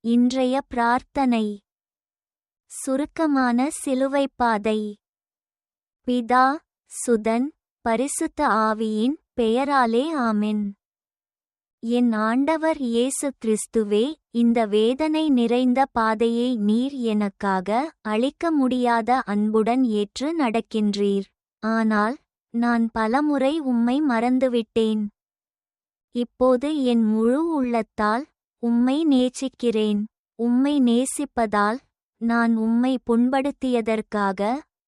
இன்றைய பிரார்த்தனை. சுருக்கமான சிலுவைப் பாதை. பிதா சுதன் பரிசுத்த ஆவியின் பெயராலே ஆமென். என் ஆண்டவர் இயேசு கிறிஸ்துவே இந்த வேதனை நிறைந்த பாதையை நீர் எனக்காக அளிக்க முடியாத அன்புடன் ஏற்று நடக்கின்றீர். ஆனால் நான் பலமுறை உம்மை மறந்துவிட்டேன். இப்போது என் முழு உள்ளத்தால் உம்மை நேசிக்கிறேன். உம்மை நேசிப்பதால் நான் உம்மை புண்படுத்தியதற்காக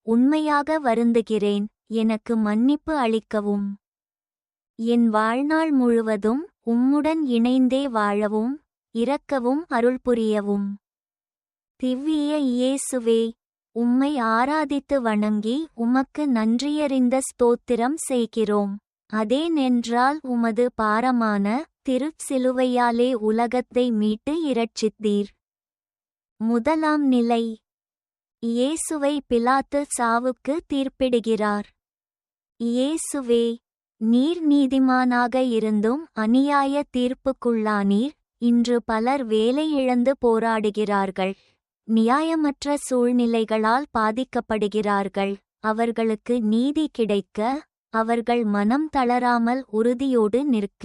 உண்மையாக வருந்துகிறேன். எனக்கு மன்னிப்பு அளிக்கவும். என் வாழ்நாள் முழுவதும் உம்முடன் இணைந்தே வாழவும் இறக்கவும் அருள் புரியவும் திவ்விய இயேசுவே உம்மை ஆராதித்து வணங்கி உமக்கு நன்றியறிந்த ஸ்தோத்திரம் செய்கிறோம். அதேனென்றால் உமது பாரமான திருச்சிலுவையாலே உலகத்தை மீட்டு இரட்சித்தீர். முதலாம் நிலை. இயேசுவை பிலாத்து சாவுக்கு தீர்ப்பிடுகிறார். இயேசுவே நீர் நீதிமானாக இருந்தும் அநியாய தீர்ப்புக்குள்ளானீர். இன்று பலர் வேலை இழந்து போராடுகிறார்கள். நியாயமற்ற சூழ்நிலைகளால் பாதிக்கப்படுகிறார்கள். அவர்களுக்கு நீதி கிடைக்க அவர்கள் மனம் தளராமல் உறுதியோடு நிற்க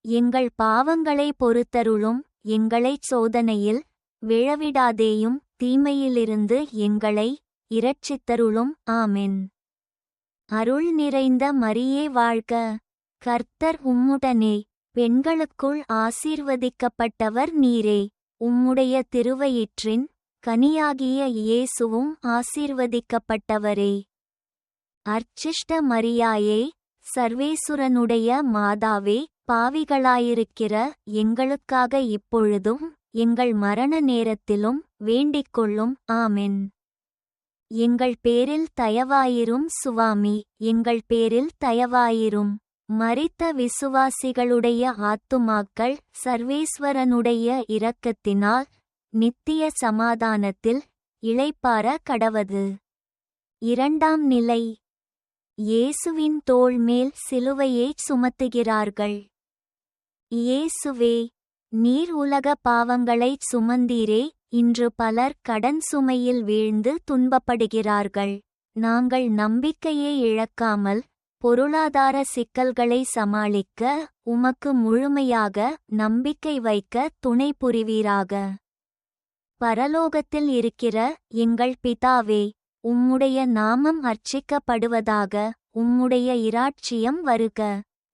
எங்கள் பாவங்களை பொறுத்தருளும் எங்களைச் சோதனையில் விழவிடாதேயும் தீமையிலிருந்து எங்களை இரட்சித்தருளும். ஆமென். அருள் நிறைந்த மரியே வாழ்க. கர்த்தர் உம்முடனே. பெண்களுக்குள் ஆசீர்வதிக்கப்பட்டவர் நீரே. உம்முடைய திருவயிற்றின் கனியாகிய இயேசுவும் ஆசீர்வதிக்கப்பட்டவரே. அர்ச்சிஷ்ட மரியாயே சர்வேசுரனுடைய மாதாவே பாவிகளாயிருக்கிற எங்களுக்காக இப்பொழுதும் எங்கள் மரண நேரத்திலும் வேண்டிக்கொள்ளும் ஆமென். எங்கள் பேரில் தயவாயிரும் சுவாமி. எங்கள் பேரில் தயவாயிரும். மறித்த விசுவாசிகளுடைய ஆத்துமாக்கள் சர்வேஸ்வரனுடைய இரக்கத்தினால் நித்திய சமாதானத்தில் இளைப்பார கடவது. இரண்டாம் நிலை. இயேசுவின் தோள் மேல் சிலுவையைச் சுமத்துகிறார்கள். இயேசுவே நீர் உலக பாவங்களைச் சுமந்தீரே இன்று பலர் கடன் சுமையில் வீழ்ந்து துன்பப்படுகிறார்கள். நாங்கள் நம்பிக்கையை இழக்காமல் பொருளாதார சிக்கல்களை சமாளிக்க உமக்கு முழுமையாக நம்பிக்கை வைக்க துணை புரிவீராக. பரலோகத்தில் இருக்கிற எங்கள் பிதாவே உம்முடைய நாமம் அர்ச்சிக்கப்படுவதாக உம்முடைய இராட்சியம் வருக.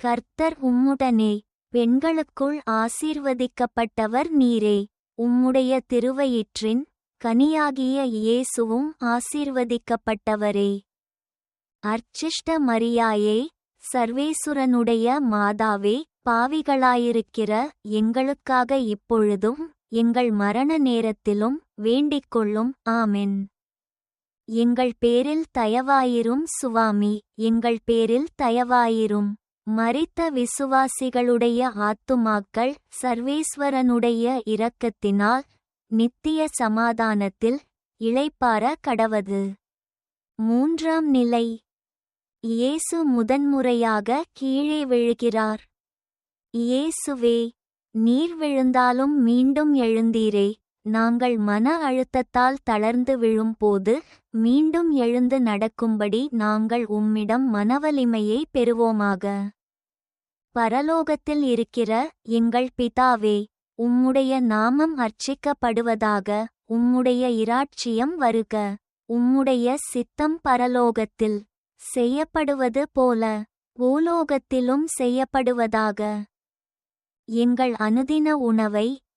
கர்த்தர் உம்முடனே பெண்களுக்குள் ஆசீர்வதிக்கப்பட்டவர் நீரே. உம்முடைய திருவயிற்றின் கனியாகிய இயேசுவும் ஆசீர்வதிக்கப்பட்டவரே. அர்ச்சிஷ்ட மரியாயே சர்வேசுரனுடைய மாதாவே பாவிகளாயிருக்கிற எங்களுக்காக இப்பொழுதும் எங்கள் மரண நேரத்திலும் வேண்டிக்கொள்ளும் ஆமென். எங்கள் பேரில் தயவாயிரும் சுவாமி எங்கள் பேரில் தயவாயிரும். மறித்த விசுவாசிகளுடைய ஆத்துமாக்கள் சர்வேஸ்வரனுடைய இரக்கத்தினால் நித்திய சமாதானத்தில் இளைப்பார கடவது. மூன்றாம் நிலை. இயேசு முதன்முறையாக கீழே விழுகிறார். இயேசுவே நீர் விழுந்தாலும் மீண்டும் எழுந்தீரே. நாங்கள் மன அழுத்தத்தால் தளர்ந்து விழும்போது மீண்டும் எழுந்து நடக்கும்படி நாங்கள் உம்மிடம் மனவலிமையை பெறுவோமாக. பரலோகத்தில் இருக்கிற எங்கள் பிதாவே உம்முடைய நாமம் அர்ச்சிக்கப்படுவதாக உம்முடைய இராட்சியம் வருக. உம்முடைய சித்தம் பரலோகத்தில் செய்யப்படுவது போல பூலோகத்திலும் செய்யப்படுவதாக. எங்கள் அனுதின உணவை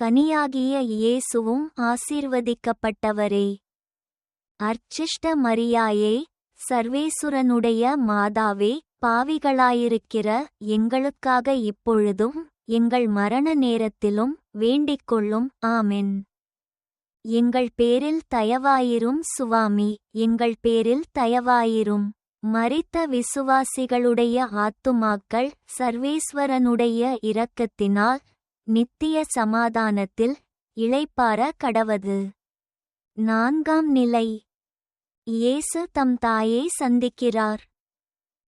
கனியாகிய இயேசுவும் ஆசீர்வதிக்கப்பட்டவரே. அர்ச்சிஷ்ட மரியாயே சர்வேசுரனுடைய மாதாவே பாவிகளாயிருக்கிற எங்களுக்காக இப்பொழுதும் எங்கள் மரண நேரத்திலும் வேண்டிக்கொள்ளும் ஆமென். எங்கள் பேரில் தயவாயிரும் சுவாமி எங்கள் பேரில் தயவாயிரும். மறித்த விசுவாசிகளுடைய ஆத்துமாக்கள் சர்வேஸ்வரனுடைய இரக்கத்தினால் நித்திய சமாதானத்தில் இளைப்பார கடவது. நான்காம் நிலை. இயேசு தம் தாயை சந்திக்கிறார்.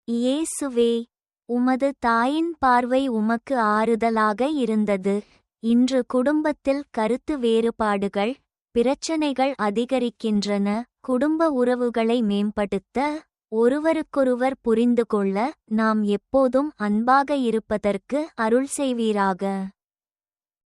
இயேசுவே உமது தாயின் பார்வை உமக்கு ஆறுதலாக இருந்தது. இன்று குடும்பத்தில் கருத்து வேறுபாடுகள் பிரச்சனைகள் அதிகரிக்கின்றன. குடும்ப உறவுகளை மேம்படுத்த ஒருவருக்கொருவர் புரிந்து கொள்ள நாம் எப்போதும் அன்பாக இருப்பதற்கு அருள் செய்வீராக.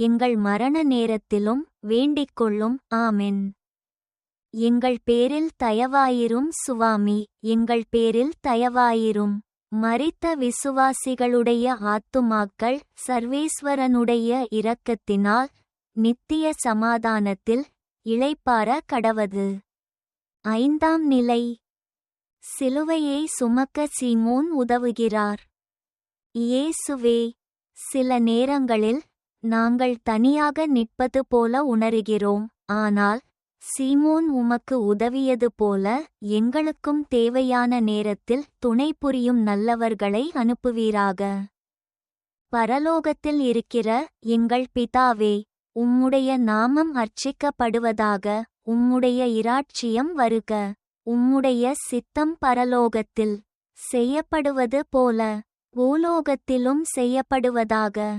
எங்கள் மரண நேரத்திலும் வேண்டிக்கொள்ளும். ஆமென். எங்கள் பேரில் தயவாயிரும் சுவாமி. எங்கள் பேரில் தயவாயிரும். மரித்த விசுவாசிகளுடைய ஆத்துமாக்கள் சர்வேஸ்வரனுடைய இரக்கத்தினால் நித்திய சமாதானத்தில் இளைப்பார கடவது. ஐந்தாம் நிலை. சிலுவையை சுமக்க சீமோன் உதவுகிறார். இயேசுவே சில நேரங்களில் நாங்கள் தனியாக நிற்பது போல உணருகிறோம். ஆனால் சீமோன் உமக்கு உதவியது போல எங்களுக்கும் தேவையான நேரத்தில் துணை புரியும் நல்லவர்களை அனுப்புவீராக. பரலோகத்தில் இருக்கிற எங்கள் பிதாவே உம்முடைய நாமம் அர்ச்சிக்கப்படுவதாக உம்முடைய இராட்சியம் வருக. உம்முடைய சித்தம் பரலோகத்தில் செய்யப்படுவது போல பூலோகத்திலும் செய்யப்படுவதாக.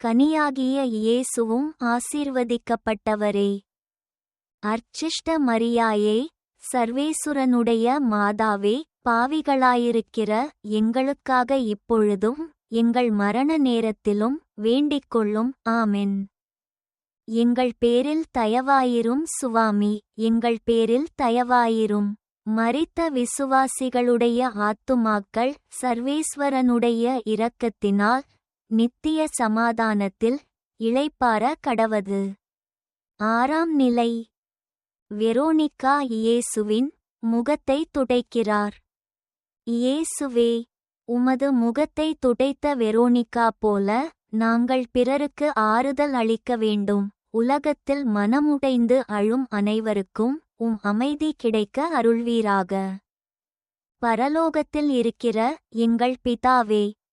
கனியாகிய இயேசுவும் ஆசீர்வதிக்கப்பட்டவரே. அர்ச்சிஷ்ட மரியாயே சர்வேசுரனுடைய மாதாவே பாவிகளாயிருக்கிற எங்களுக்காக இப்பொழுதும் எங்கள் மரண நேரத்திலும் வேண்டிக்கொள்ளும் ஆமென். எங்கள் பேரில் தயவாயிரும் சுவாமி எங்கள் பேரில் தயவாயிரும். மறித்த விசுவாசிகளுடைய ஆத்துமாக்கள் சர்வேஸ்வரனுடைய இரக்கத்தினால் நித்திய சமாதானத்தில் இளைப்பார கடவது. ஆறாம் நிலை. வெரோனிக்கா இயேசுவின் முகத்தை துடைக்கிறார். இயேசுவே உமது முகத்தை துடைத்த வெரோனிகா போல நாங்கள் பிறருக்கு ஆறுதல் அளிக்க வேண்டும். உலகத்தில் மனமுடைந்து அழும் அனைவருக்கும் உம் அமைதி கிடைக்க அருள்வீராக. பரலோகத்தில் இருக்கிற எங்கள் பிதாவே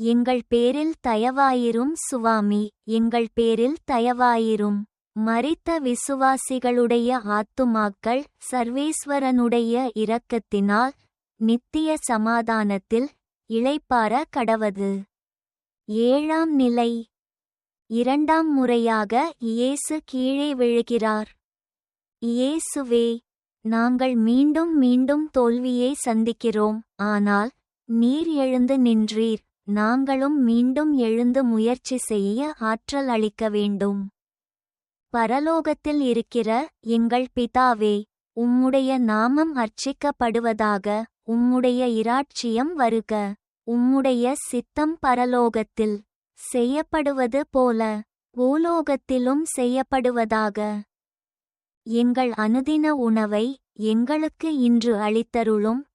எங்கள் பேரில் தயவாயிரும் சுவாமி எங்கள் பேரில் தயவாயிரும். மறித்த விசுவாசிகளுடைய ஆத்துமாக்கள் சர்வேஸ்வரனுடைய இரக்கத்தினால் நித்திய சமாதானத்தில் இளைப்பார கடவது. ஏழாம் நிலை. இரண்டாம் முறையாக இயேசு கீழே விழுகிறார். இயேசுவே நாங்கள் மீண்டும் மீண்டும் தோல்வியை சந்திக்கிறோம் ஆனால் நீர் எழுந்து நின்றீர். நாங்களும் மீண்டும் எழுந்து முயற்சி செய்ய ஆற்றல் அளிக்க வேண்டும். பரலோகத்தில் இருக்கிற எங்கள் பிதாவே உம்முடைய நாமம் அர்ச்சிக்கப்படுவதாக உம்முடைய இராட்சியம் வருக. உம்முடைய சித்தம் பரலோகத்தில் செய்யப்படுவது போல பூலோகத்திலும் செய்யப்படுவதாக. எங்கள் அனுதின உணவை எங்களுக்கு இன்று அளித்தருளும்.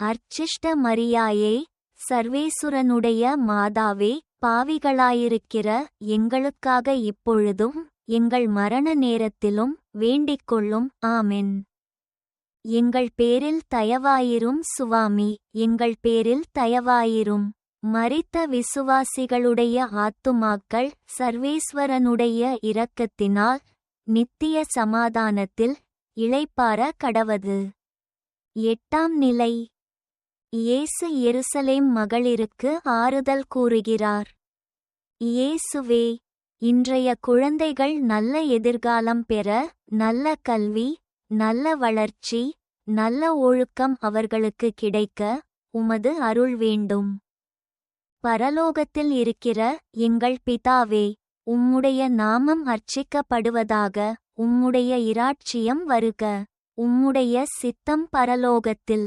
அர்ச்சிஷ்ட மரியாயே சர்வேசுரனுடைய மாதாவே பாவிகளாயிருக்கிற எங்களுக்காக இப்பொழுதும் எங்கள் மரண நேரத்திலும் வேண்டிக்கொள்ளும் ஆமென். எங்கள் பேரில் தயவாயிரும் சுவாமி எங்கள் பேரில் தயவாயிரும். மறித்த விசுவாசிகளுடைய ஆத்துமாக்கள் சர்வேஸ்வரனுடைய இரக்கத்தினால் நித்திய சமாதானத்தில் இளைப்பார கடவது. எட்டாம் நிலை. இயேசு எருசலேம் மகளிருக்கு ஆறுதல் கூறுகிறார். இயேசுவே இன்றைய குழந்தைகள் நல்ல எதிர்காலம் பெற நல்ல கல்வி நல்ல வளர்ச்சி நல்ல ஒழுக்கம் அவர்களுக்கு கிடைக்க உமது அருள் வேண்டும். பரலோகத்தில் இருக்கிற எங்கள் பிதாவே உம்முடைய நாமம் அர்ச்சிக்கப்படுவதாக உம்முடைய இராட்சியம் வருக. உம்முடைய சித்தம் பரலோகத்தில்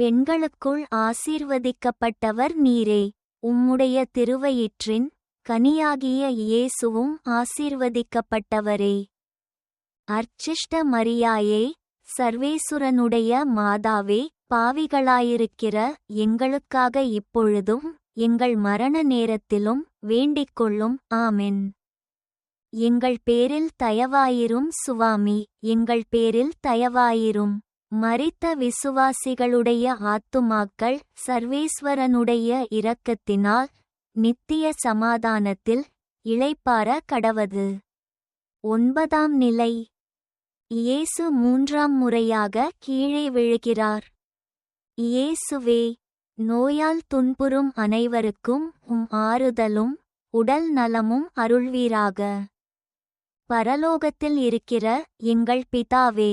பெண்களுக்குள் ஆசீர்வதிக்கப்பட்டவர் நீரே. உம்முடைய திருவயிற்றின் கனியாகிய இயேசுவும் ஆசீர்வதிக்கப்பட்டவரே. அர்ச்சிஷ்ட மரியாயே சர்வேசுரனுடைய மாதாவே பாவிகளாயிருக்கிற எங்களுக்காக இப்பொழுதும் எங்கள் மரண நேரத்திலும் வேண்டிக்கொள்ளும் ஆமென். எங்கள் பேரில் தயவாயிரும் சுவாமி எங்கள் பேரில் தயவாயிரும். மரித்த விசுவாசிகளுடைய ஆத்துமாக்கள் சர்வேஸ்வரனுடைய இரக்கத்தினால் நித்திய சமாதானத்தில் இளைப்பார கடவது. ஒன்பதாம் நிலை. இயேசு மூன்றாம் முறையாக கீழே விழுகிறார். இயேசுவே நோயால் துன்புறும் அனைவருக்கும் உம் ஆறுதலும் உடல் நலமும் அருள்வீராக. பரலோகத்தில் இருக்கிற எங்கள் பிதாவே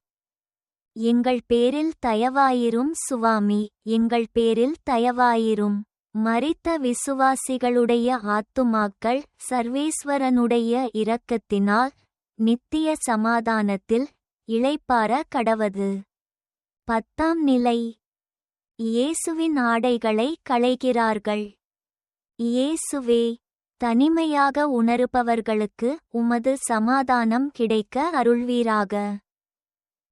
எங்கள் பேரில் தயவாயிரும் சுவாமி எங்கள் பேரில் தயவாயிரும். மறித்த விசுவாசிகளுடைய ஆத்துமாக்கள் சர்வேஸ்வரனுடைய இரக்கத்தினால் நித்திய சமாதானத்தில் இளைப்பார கடவது. பத்தாம் நிலை. இயேசுவின் ஆடைகளை களைகிறார்கள். இயேசுவே தனிமையாக உணருபவர்களுக்கு உமது சமாதானம் கிடைக்க அருள்வீராக.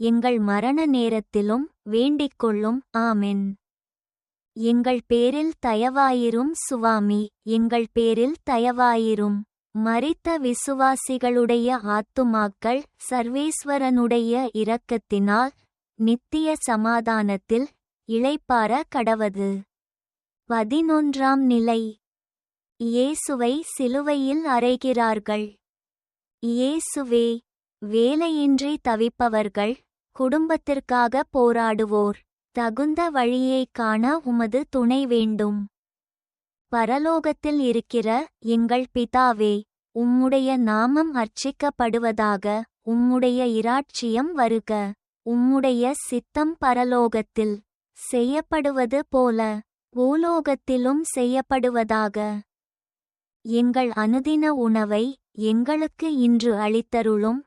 எங்கள் மரண நேரத்திலும் வேண்டிக்கொள்ளும் ஆமென். எங்கள் பேரில் தயவாயிரும் சுவாமி. எங்கள் பேரில் தயவாயிரும். மறித்த விசுவாசிகளுடைய ஆத்துமாக்கள் சர்வேஸ்வரனுடைய இரக்கத்தினால் நித்திய சமாதானத்தில் இளைப்பார கடவது. பதினொன்றாம் நிலை. இயேசுவை சிலுவையில் அறைகிறார்கள். இயேசுவே வேலையின்றி தவிப்பவர்கள் குடும்பத்திற்காக போராடுவோர். தகுந்த வழியைக் காண உமது துணை வேண்டும். பரலோகத்தில் இருக்கிற எங்கள் பிதாவே உம்முடைய நாமம் அர்ச்சிக்கப்படுவதாக உம்முடைய இராட்சியம் வருக. உம்முடைய சித்தம் பரலோகத்தில் செய்யப்படுவது போல பூலோகத்திலும் செய்யப்படுவதாக. எங்கள் அனுதின உணவை எங்களுக்கு இன்று அளித்தருளும்.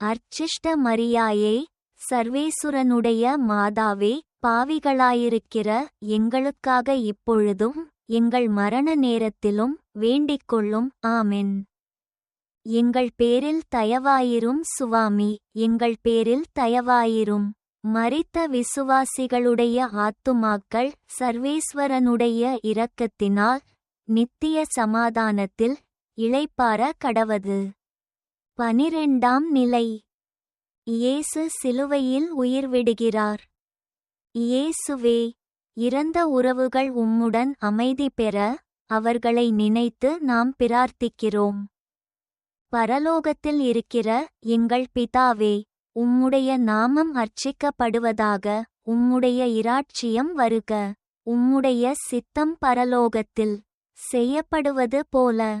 அர்ச்சிஷ்ட மரியாயே சர்வேசுரனுடைய மாதாவே பாவிகளாயிருக்கிற எங்களுக்காக இப்பொழுதும் எங்கள் மரண நேரத்திலும் வேண்டிக்கொள்ளும் ஆமென். எங்கள் பேரில் தயவாயிரும் சுவாமி எங்கள் பேரில் தயவாயிரும். மரித்த விசுவாசிகளுடைய ஆத்துமாக்கள் சர்வேஸ்வரனுடைய இரக்கத்தினால் நித்திய சமாதானத்தில் இளைப்பார கடவது. பனிரெண்டாம் நிலை. இயேசு சிலுவையில் உயிர் விடுகிறார் இயேசுவே இறந்த உறவுகள் உம்முடன் அமைதி பெற அவர்களை நினைத்து நாம் பிரார்த்திக்கிறோம். பரலோகத்தில் இருக்கிற எங்கள் பிதாவே உம்முடைய நாமம் அர்ச்சிக்கப்படுவதாக உம்முடைய இராட்சியம் வருக. உம்முடைய சித்தம் பரலோகத்தில் செய்யப்படுவது போல.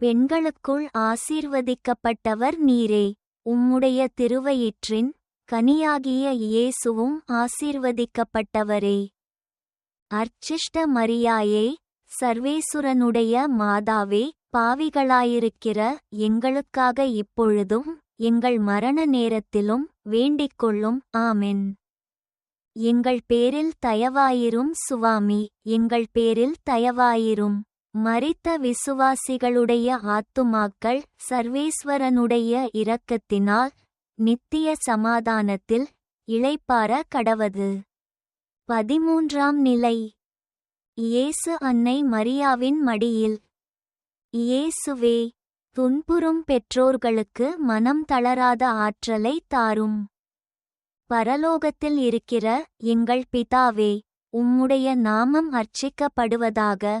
பெண்களுக்குள் ஆசீர்வதிக்கப்பட்டவர் நீரே. உம்முடைய திருவயிற்றின் கனியாகிய இயேசுவும் ஆசீர்வதிக்கப்பட்டவரே. அர்ச்சிஷ்ட மரியாயே சர்வேசுரனுடைய மாதாவே பாவிகளாயிருக்கிற எங்களுக்காக இப்பொழுதும் எங்கள் மரண நேரத்திலும் வேண்டிக்கொள்ளும் ஆமென். எங்கள் பேரில் தயவாயிரும் சுவாமி எங்கள் பேரில் தயவாயிரும். மரித்த விசுவாசிகளுடைய ஆத்துமாக்கள் சர்வேஸ்வரனுடைய இரக்கத்தினால் நித்திய சமாதானத்தில் இளைப்பார கடவது. பதிமூன்றாம் நிலை. இயேசு அன்னை மரியாவின் மடியில். இயேசுவே துன்புறும் பெற்றோர்களுக்கு மனம் தளராத ஆற்றலை தாரும். பரலோகத்தில் இருக்கிற எங்கள் பிதாவே உம்முடைய நாமம் அர்ச்சிக்கப்படுவதாக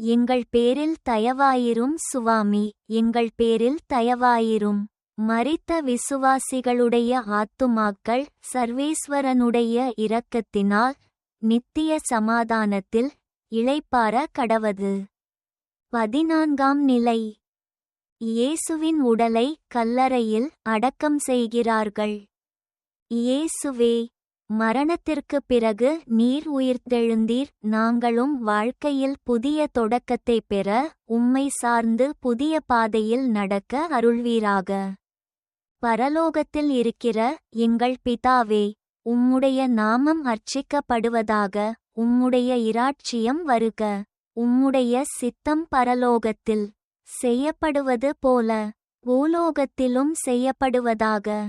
எங்கள் பேரில் தயவாயிரும் சுவாமி எங்கள் பேரில் தயவாயிரும். மறித்த விசுவாசிகளுடைய ஆத்துமாக்கள் சர்வேஸ்வரனுடைய இரக்கத்தினால் நித்திய சமாதானத்தில் இளைப்பார கடவது. பதினான்காம் நிலை. இயேசுவின் உடலை கல்லறையில் அடக்கம் செய்கிறார்கள். இயேசுவே மரணத்திற்குப் பிறகு நீர் உயிர்த்தெழுந்தீர். நாங்களும் வாழ்க்கையில் புதிய தொடக்கத்தைப் பெற உம்மை சார்ந்து புதிய பாதையில் நடக்க அருள்வீராக. பரலோகத்தில் இருக்கிற எங்கள் பிதாவே உம்முடைய நாமம் அர்ச்சிக்கப்படுவதாக உம்முடைய இராட்சியம் வருக. உம்முடைய சித்தம் பரலோகத்தில் செய்யப்படுவது போல பூலோகத்திலும் செய்யப்படுவதாக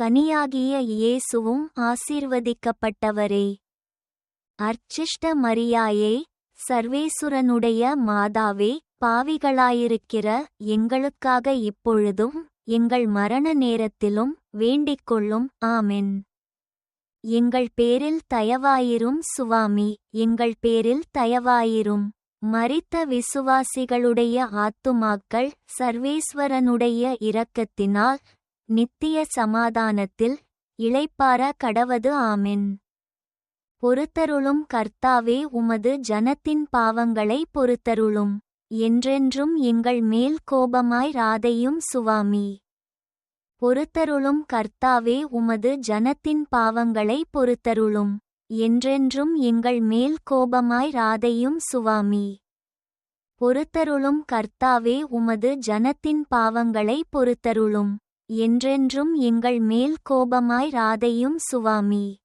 கனியாகிய இயேசுவும் ஆசீர்வதிக்கப்பட்டவரே. அர்ச்சிஷ்ட மரியாயே சர்வேசுரனுடைய மாதாவே பாவிகளாயிருக்கிற எங்களுக்காக இப்பொழுதும் எங்கள் மரண நேரத்திலும் வேண்டிக்கொள்ளும் ஆமென். எங்கள் பேரில் தயவாயிரும் சுவாமி எங்கள் பேரில் தயவாயிரும். மறித்த விசுவாசிகளுடைய ஆத்துமாக்கள் சர்வேஸ்வரனுடைய இரக்கத்தினால் நித்திய சமாதானத்தில் இளைப்பார கடவது ஆமென். பொறுத்தருளும் கர்த்தாவே உமது ஜனத்தின் பாவங்களை பொறுத்தருளும். என்றென்றும் எங்கள் மேல் கோபமாய் ராதையும் சுவாமி. பொறுத்தருளும் கர்த்தாவே உமது ஜனத்தின் பாவங்களை பொறுத்தருளும். என்றென்றும் எங்கள் மேல் கோபமாய் ராதையும் சுவாமி. பொறுத்தருளும் கர்த்தாவே உமது ஜனத்தின் பாவங்களை பொறுத்தருளும். என்றென்றும் எங்கள் மேல் கோபமாய் ராதையும் சுவாமி.